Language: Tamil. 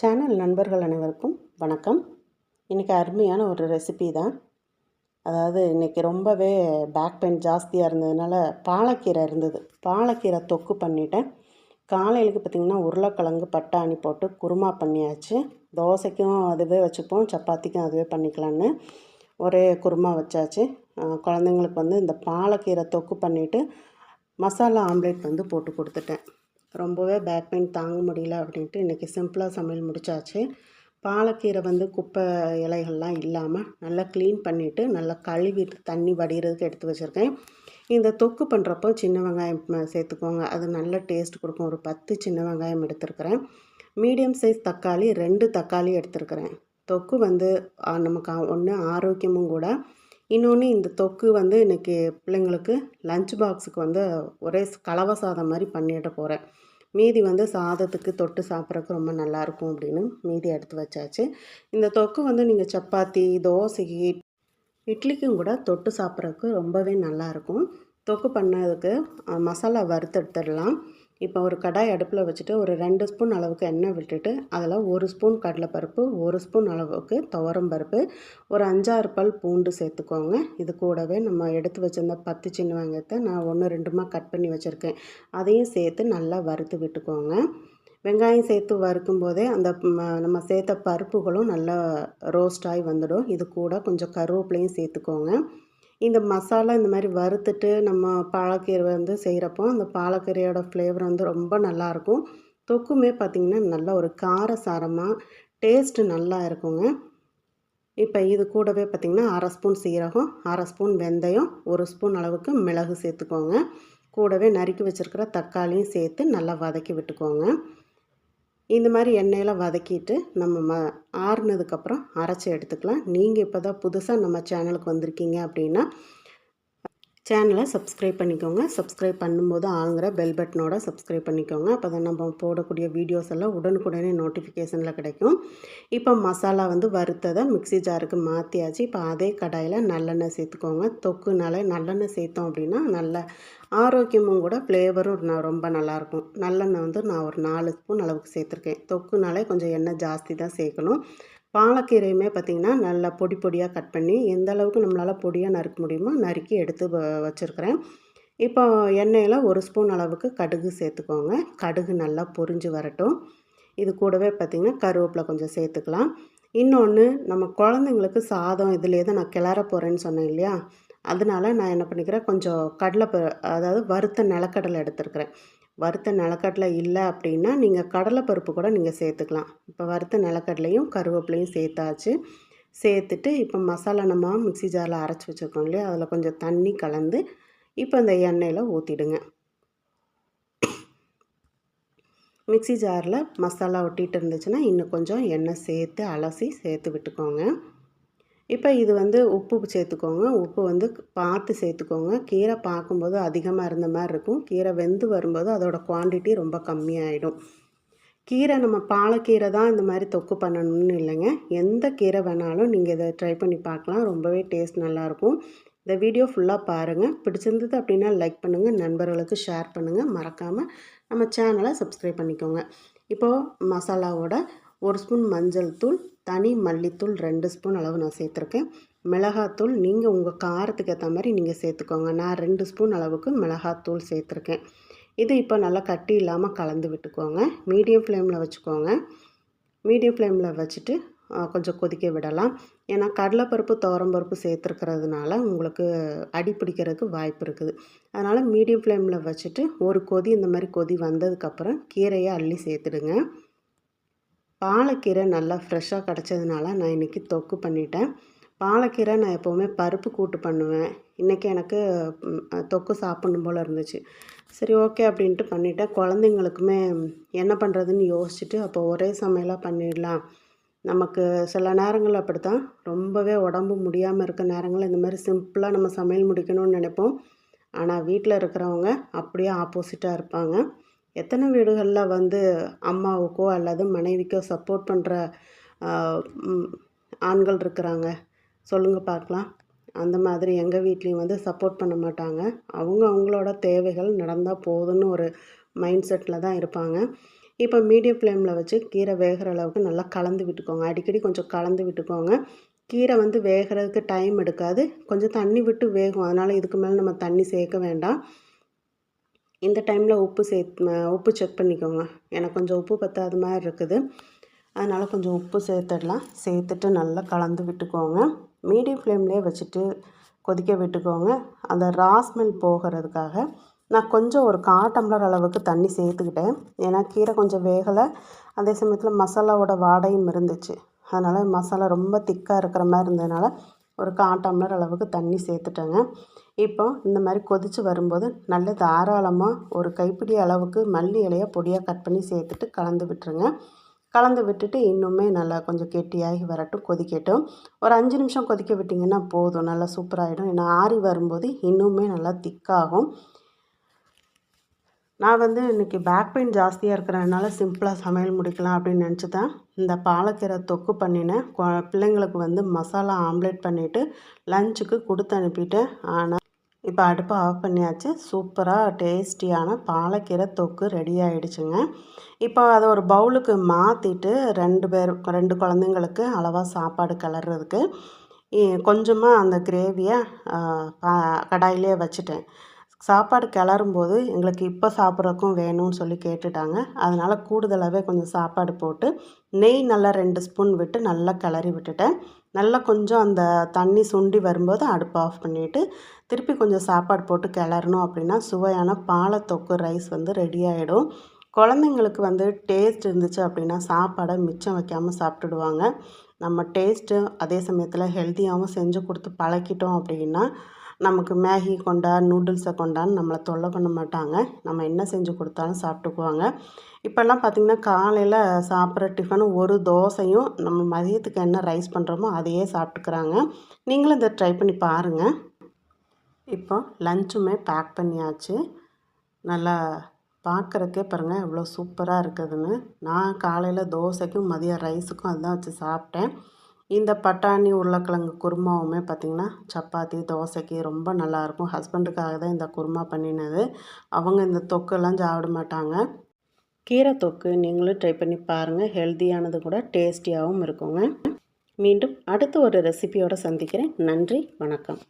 சேனல் நண்பர்கள் அனைவருக்கும் வணக்கம். இன்றைக்கி அருமையான ஒரு ரெசிபி தான். அதாவது இன்றைக்கி ரொம்பவே பேக் பெயின் ஜாஸ்தியாக இருந்ததுனால பாலக்கீரை இருந்தது. பாலக்கீரை தொக்கு பண்ணிட்டேன். காலையிலுக்கு பார்த்திங்கன்னா உருளைக்கிழங்கு பட்டாணி போட்டு குருமா பண்ணியாச்சு. தோசைக்கும் அதுவே வச்சுப்போம். சப்பாத்திக்கும் அதுவே பண்ணிக்கலான்னு ஒரே குருமா வச்சாச்சு. குழந்தைங்களுக்கு வந்து இந்த பாலக்கீரை தொக்கு பண்ணிவிட்டு மசாலா ஆம்லேட் வந்து போட்டு கொடுத்துட்டேன். ரொம்பவே பேக் பெயின் தாங்க முடியல அப்படின்ட்டு இன்றைக்கி சிம்பிளாக சமையல் முடிச்சாச்சு. பாலக்கீரை வந்து குப்பை இலைகள்லாம் இல்லாமல் நல்லா க்ளீன் பண்ணிவிட்டு நல்லா கழுவி தண்ணி வடிகிறதுக்கு எடுத்து வச்சுருக்கேன். இந்த தொக்கு பண்ணுறப்போ சின்ன வெங்காயம் சேர்த்துக்கோங்க அது நல்ல டேஸ்ட் கொடுக்கும். ஒரு பத்து சின்ன வெங்காயம் எடுத்துருக்கிறேன். மீடியம் சைஸ் தக்காளி ரெண்டு தக்காளி எடுத்துருக்கிறேன். தொக்கு வந்து நமக்கு ஒன்று ஆரோக்கியமும் கூட இன்னொன்று இந்த தொக்கு வந்து இன்றைக்கி பிள்ளைங்களுக்கு லஞ்ச் பாக்ஸுக்கு வந்து ஒரே கலவை சாதம் மாதிரி பண்ணிட போகிறேன் மீதி வந்து சாதத்துக்கு தொட்டு சாப்பிட்றதுக்கு ரொம்ப நல்லாயிருக்கும் அப்படின்னு மீதி எடுத்து வச்சாச்சு. இந்த தொக்கு வந்து நீங்கள் சப்பாத்தி தோசைக்கு இட்லிக்கும் கூட தொட்டு சாப்பிட்றதுக்கு ரொம்பவே நல்லாயிருக்கும் தொக்கு பண்ணதுக்கு மசாலா வறுத்து எடுத்துடலாம். இப்போ ஒரு கடாய் அடுப்பில் வச்சுட்டு ஒரு ரெண்டு ஸ்பூன் அளவுக்கு எண்ணெய் விட்டுட்டு அதில் ஒரு ஸ்பூன் கடலைப்பருப்பு ஒரு ஸ்பூன் அளவுக்கு துவரம் பருப்பு ஒரு அஞ்சாறு பல் பூண்டு சேர்த்துக்கோங்க. இது கூடவே நம்ம எடுத்து வச்சிருந்த பத்து சின்ன வெங்காயத்தை நான் ஒன்று ரெண்டுமா கட் பண்ணி வச்சுருக்கேன். அதையும் சேர்த்து நல்லா வறுத்து விட்டுக்கோங்க. வெங்காயம் சேர்த்து வறுக்கும் போதே அந்த நம்ம சேர்த்த பருப்புகளும் நல்லா ரோஸ்ட் ஆகி வந்துடும். இது கூட கொஞ்சம் கருவேப்பிலையும் சேர்த்துக்கோங்க. இந்த மசாலா இந்த மாதிரி வறுத்துட்டு நம்ம பாலக்கீரை வந்து செய்கிறப்போ அந்த பாலக்கீரையோட ஃப்ளேவர் வந்து ரொம்ப நல்லாயிருக்கும். தொக்குமே பார்த்திங்கன்னா நல்ல ஒரு காரசாரமாக டேஸ்ட்டு நல்லா இருக்குங்க. இப்போ இது கூடவே பார்த்திங்கன்னா அரை ஸ்பூன் சீரகம் அரை ஸ்பூன் வெந்தயம் ஒரு ஸ்பூன் அளவுக்கு மிளகு சேர்த்துக்கோங்க. கூடவே நறுக்கி வச்சுருக்கிற தக்காளியும் சேர்த்து நல்லா வதக்கி விட்டுக்கோங்க. இந்த மாதிரி எண்ணெயில் வதக்கிட்டு நம்ம ம ஆறுனதுக்கப்புறம் அரைச்சி எடுத்துக்கலாம். நீங்கள் இப்போ தான் புதுசாக நம்ம சேனலுக்கு வந்திருக்கீங்க அப்படின்னா சேனலை சப்ஸ்கிரைப் பண்ணிக்கோங்க. சப்ஸ்கிரைப் பண்ணும்போது ஆளுங்கிற பெல் பட்டனோட சப்ஸ்கிரைப் பண்ணிக்கோங்க. அப்போ தான் நம்ம போடக்கூடிய வீடியோஸ் எல்லாம் உடனுக்குடனே நோட்டிஃபிகேஷனில் கிடைக்கும். இப்போ மசாலா வந்து வறுத்ததை மிக்ஸி ஜாருக்கு மாற்றியாச்சு இப்போ அதே கடாயில் நல்லெண்ணெய் சேர்த்துக்கோங்க. தொக்குனால நல்லெண்ணெய் சேர்த்தோம் அப்படின்னா நல்ல ஆரோக்கியமும் கூட ஃப்ளேவரும் ரொம்ப நல்லாயிருக்கும். நல்லெண்ணெய் வந்து நான் ஒரு நாலு ஸ்பூன் அளவுக்கு சேர்த்துருக்கேன். தொக்குனாலே கொஞ்சம் எண்ணெய் ஜாஸ்தி தான் சேர்க்கணும். பாலக்கீரையுமே பார்த்திங்கன்னா நல்லா பொடி பொடியாக கட் பண்ணி எந்த அளவுக்கு நம்மளால் பொடியாக நறுக்க முடியுமோ நறுக்கி எடுத்து வ- வச்சுருக்கிறேன். இப்போ எண்ணெயில் ஒரு ஸ்பூன் அளவுக்கு கடுகு சேர்த்துக்கோங்க. கடுகு நல்லா பொரிஞ்சு வரட்டும். இது கூடவே பார்த்திங்கன்னா கருவேப்பிலை கொஞ்சம் சேர்த்துக்கலாம். இன்னொன்று நம்ம குழந்தைங்களுக்கு சாதம் இதுலேயே தான் நான் கிளற போகிறேன்னு சொன்னேன் இல்லையா? அதனால நான் என்ன பண்ணிக்கிறேன் கொஞ்சம் கடலை அதாவது வறுத்த நிலக்கடலை எடுத்துருக்கிறேன். வறுத்த நிலக்கடலை இல்லை அப்படின்னா நீங்கள் கடலைப்பருப்பு கூட நீங்கள் சேர்த்துக்கலாம். இப்போ வறுத்த நிலக்கடலையும் கருவேப்பிலையும் சேர்த்தாச்சு. சேர்த்துட்டு இப்போ மசாலா நம்ம மிக்ஸி ஜாரில் அரைச்சி வச்சுருக்கோம் இல்லையா? அதில் கொஞ்சம் தண்ணி கலந்து இப்போ இந்த எண்ணெயில் ஊற்றிடுங்க. மிக்ஸி ஜாரில் மசாலா ஒட்டிகிட்டு இருந்துச்சுன்னா இன்னும் கொஞ்சம் எண்ணெய் சேர்த்து அலசி சேர்த்து விட்டுக்கோங்க. இப்போ இது வந்து உப்பு சேர்த்துக்கோங்க. உப்பு வந்து பார்த்து சேர்த்துக்கோங்க. கீரை பார்க்கும்போது அதிகமாக இருந்த மாதிரி இருக்கும். கீரை வெந்து வரும்போது அதோட குவாண்டிட்டி ரொம்ப கம்மியாயிடும். கீரை நம்ம பாலக்கீரை தான் இந்த மாதிரி தொக்கு பண்ணணும்னு இல்லைங்க. எந்த கீரை வேணாலும் நீங்கள் இதை ட்ரை பண்ணி பார்க்கலாம். ரொம்பவே டேஸ்ட் நல்லாயிருக்கும் இந்த வீடியோ ஃபுல்லாக பாருங்கள் பிடிச்சிருந்தது அப்படின்னா லைக் பண்ணுங்கள் நண்பர்களுக்கு ஷேர் பண்ணுங்கள் மறக்காமல் நம்ம சேனலை சப்ஸ்கிரைப் பண்ணிக்கோங்க. இப்போது மசாலாவோட ஒரு ஸ்பூன் மஞ்சள் தூள் தனி மல்லித்தூள் ரெண்டு ஸ்பூன் அளவு நான் சேர்த்துருக்கேன். மிளகாத்தூள் நீங்கள் உங்கள் காரத்துக்கு ஏற்ற மாதிரி நீங்கள் சேர்த்துக்கோங்க. நான் ரெண்டு ஸ்பூன் அளவுக்கு மிளகாத்தூள் சேர்த்துருக்கேன். இது இப்போ நல்லா கட்டி இல்லாமல் கலந்து விட்டுக்கோங்க. மீடியம் ஃப்ளேமில் வச்சுக்கோங்க. மீடியம் ஃப்ளேமில் வச்சுட்டு கொஞ்சம் கொதிக்க விடலாம். ஏன்னா கடலைப்பருப்பு துவரம்பருப்பு சேர்த்துருக்கிறதுனால உங்களுக்கு அடி பிடிக்கிறதுக்கு வாய்ப்பு இருக்குது. அதனால் மீடியம் ஃப்ளேமில் வச்சுட்டு ஒரு கொதி இந்த மாதிரி கொதி வந்ததுக்கப்புறம் கீரையை அள்ளி சேர்த்துடுங்க. பாலக்கீரை நல்லா ஃப்ரெஷ்ஷாக கிடச்சதுனால நான் இன்றைக்கி தொக்கு பண்ணிட்டேன். பாலக்கீரை நான் எப்போவுமே பருப்பு கூட்டு பண்ணுவேன். இன்றைக்கி எனக்கு தொக்கு சாப்பிடணும் போல் இருந்துச்சு. சரி ஓகே அப்படின்ட்டு பண்ணிட்டேன். குழந்தைங்களுக்குமே என்ன பண்ணுறதுன்னு யோசிச்சுட்டு அப்போ ஒரே சமையலாக பண்ணிடலாம். நமக்கு சில நேரங்கள் அப்படி தான் ரொம்பவே உடம்பு முடியாமல் இருக்க நேரங்களில் இந்த மாதிரி சிம்பிளாக நம்ம சமையல் முடிக்கணும்னு நினைப்போம். ஆனால் வீட்டில் இருக்கிறவங்க அப்படியே ஆப்போசிட்டாக இருப்பாங்க. எத்தனை வீடுகளில் வந்து அம்மாவுக்கோ அல்லது மனைவிக்கோ சப்போர்ட் பண்ணுற ஆண்கள் இருக்கிறாங்க? சொல்லுங்கள் பார்க்கலாம். அந்த மாதிரி எங்கள் வீட்லேயும் வந்து சப்போர்ட் பண்ண மாட்டாங்க. அவங்க அவங்களோட தேவைகள் நடந்தால் போதும்னு ஒரு மைண்ட் செட்டில் தான் இருப்பாங்க. இப்போ மீடியம் ஃப்ளேமில் வச்சு கீரை வேகிற அளவுக்கு நல்லா கலந்து விட்டுக்கோங்க. அடிக்கடி கொஞ்சம் கலந்து விட்டுக்கோங்க. கீரை வந்து வேகிறதுக்கு டைம் எடுக்காது. கொஞ்சம் தண்ணி விட்டு வேகும். அதனால் இதுக்கு மேலே நம்ம தண்ணி சேர்க்க வேண்டாம். இந்த டைமில் உப்பு சே உப்பு செக் பண்ணிக்கோங்க. எனக்கு கொஞ்சம் உப்பு பற்றாத மாதிரி இருக்குது. அதனால் கொஞ்சம் உப்பு சேர்த்துடலாம். சேர்த்துட்டு நல்லா கலந்து விட்டுக்கோங்க. மீடியம் ஃப்ளேம்லேயே வச்சுட்டு கொதிக்க விட்டுக்கோங்க. அந்த ராஸ்மெல் போகிறதுக்காக நான் கொஞ்சம் ஒரு கா டம்ளர் அளவுக்கு தண்ணி சேர்த்துக்கிட்டேன். ஏன்னா கீரை கொஞ்சம் வேகலை. அதே சமயத்தில் மசாலாவோட வாடையும் இருந்துச்சு. அதனால் மசாலா ரொம்ப திக்காக இருக்கிற மாதிரி இருந்ததுனால ஒரு கா டம்ளர் அளவுக்கு தண்ணி சேர்த்துட்டேங்க. இப்போ இந்த மாதிரி கொதித்து வரும்போது நல்ல தாராளமாக ஒரு கைப்பிடி அளவுக்கு மல்லி இலையை பொடியாக கட் பண்ணி சேர்த்துட்டு கலந்து விட்டுருங்க. கலந்து விட்டுட்டு இன்னுமே நல்லா கொஞ்சம் கெட்டியாகி வரட்டும் கொதிக்கட்டும். ஒரு அஞ்சு நிமிஷம் கொதிக்க விட்டிங்கன்னா போதும் நல்லா சூப்பராகிடும் ஏன்னா ஆறி வரும்போது இன்னுமே நல்லா திக்காகும். நான் வந்து இன்றைக்கி பேக் பெயின் ஜாஸ்தியாக இருக்கிறதுனால சிம்பிளாக சமையல் முடிக்கலாம் அப்படின்னு நினச்சி தான் இந்த பாலக்கீரை தொக்கு பண்ணினேன். பிள்ளைங்களுக்கு வந்து மசாலா ஆம்லேட் பண்ணிவிட்டு லஞ்சுக்கு கொடுத்து அனுப்பிட்டேன். ஆனால் இப்போ அடுப்பை ஆஃப் பண்ணியாச்சு. சூப்பராக டேஸ்டியான பாலக்கீரை தொக்கு ரெடி ஆகிடுச்சுங்க இப்போ அதை ஒரு பவுலுக்கு மாற்றிட்டு ரெண்டு பேர் ரெண்டு குழந்தைங்களுக்கு அளவாக சாப்பாடு கலர்றதுக்கு கொஞ்சமாக அந்த கிரேவியை கடாயிலே வச்சுட்டேன். சாப்பாடு கிளறும்போது எங்களுக்கு இப்போ சாப்பிட்றதுக்கும் வேணும்னு சொல்லி கேட்டுட்டாங்க. அதனால் கூடுதலாகவே கொஞ்சம் சாப்பாடு போட்டு நெய் நல்லா ரெண்டு ஸ்பூன் விட்டு நல்லா கிளறி விட்டுட்டேன். நல்லா கொஞ்சம் அந்த தண்ணி சுண்டி வரும்போது அடுப்பு ஆஃப் பண்ணிவிட்டு திருப்பி கொஞ்சம் சாப்பாடு போட்டு கிளறணும் அப்படின்னா சுவையான பாலத்தொக்கு ரைஸ் வந்து ரெடி ஆகிடும் குழந்தைங்களுக்கு வந்து டேஸ்ட் இருந்துச்சு அப்படின்னா சாப்பாடை மிச்சம் வைக்காமல் சாப்பிட்டுடுவாங்க. நம்ம டேஸ்ட்டு அதே சமயத்தில் ஹெல்த்தியாகவும் செஞ்சு கொடுத்து பழக்கிட்டோம் அப்படின்னா நமக்கு மேகி கொண்டா நூடுல்ஸை கொண்டான்னு நம்மளை தொல்லை பண்ண மாட்டாங்க. நம்ம என்ன செஞ்சு கொடுத்தாலும் சாப்பிட்டுக்குவாங்க. இப்போல்லாம் பார்த்திங்கன்னா காலையில் சாப்பிட்ற டிஃபனும் ஒரு தோசையும் நம்ம மதியத்துக்கு என்ன ரைஸ் பண்ணுறோமோ அதையே சாப்பிட்டுக்கிறாங்க. நீங்களும் இதை ட்ரை பண்ணி பாருங்கள் இப்போ லஞ்சுமே பேக் பண்ணியாச்சு. நல்லா பார்க்குறக்கே பாருங்கள் எவ்வளோ சூப்பராக இருக்குதுன்னு. நான் காலையில் தோசைக்கும் மதியம் ரைஸுக்கும் அதுதான் வச்சு சாப்பிட்டேன். இந்த பட்டாணி உருளைக்கிழங்கு குருமாவுமே பார்த்திங்கன்னா சப்பாத்தி தோசைக்கு ரொம்ப நல்லாயிருக்கும் ஹஸ்பண்டுக்காக தான் இந்த குருமா பண்ணினது. அவங்க இந்த தொக்கெல்லாம் சாப்பிட மாட்டாங்க. கீரை தொக்கு நீங்களும் ட்ரை பண்ணி பாருங்கள் ஹெல்த்தியானது கூட டேஸ்டியாகவும் இருக்குங்க. மீண்டும் அடுத்து ஒரு ரெசிபியோடு சந்திக்கிறேன். நன்றி வணக்கம்.